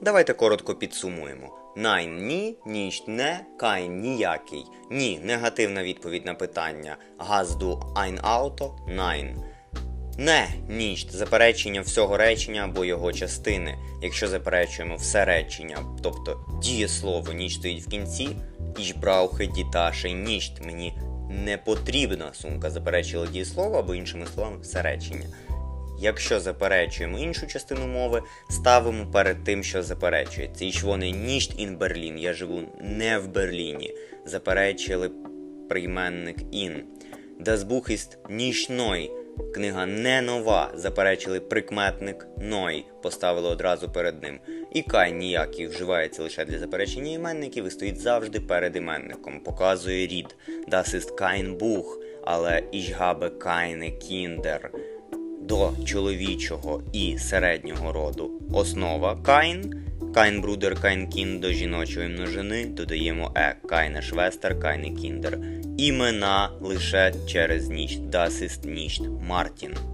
Давайте коротко підсумуємо. Найн ні, ніч не, кайн ніякий. Ні, негативна відповідь на питання. Газду ein Auto, найн. Не ніч заперечення всього речення або його частини. Якщо заперечуємо все речення, тобто дієслово ніч стоїть в кінці, ich brauche die Tasche nicht. Мені не потрібна сумка, заперечило дієслово або іншими словами все речення. Якщо заперечуємо іншу частину мови, ставимо перед тим, що заперечується. Ich wohne nicht in Berlin. Я живу не в Берліні. Заперечили прийменник in. Das Buch ist nicht neu. Книга не нова. Заперечили прикметник neu. Поставили одразу перед ним. І кай ніякий вживається лише для заперечення іменників і стоїть завжди перед іменником. Показує рід. Das ist kein Buch, але ich habe keine Kinder до чоловічого і середнього роду основа кайн. Кайн брудер, кайн кін до жіночої множини додаємо е. Кайне швестер, кайне кіндер. Імена лише через ніч. Ist nicht Мартін.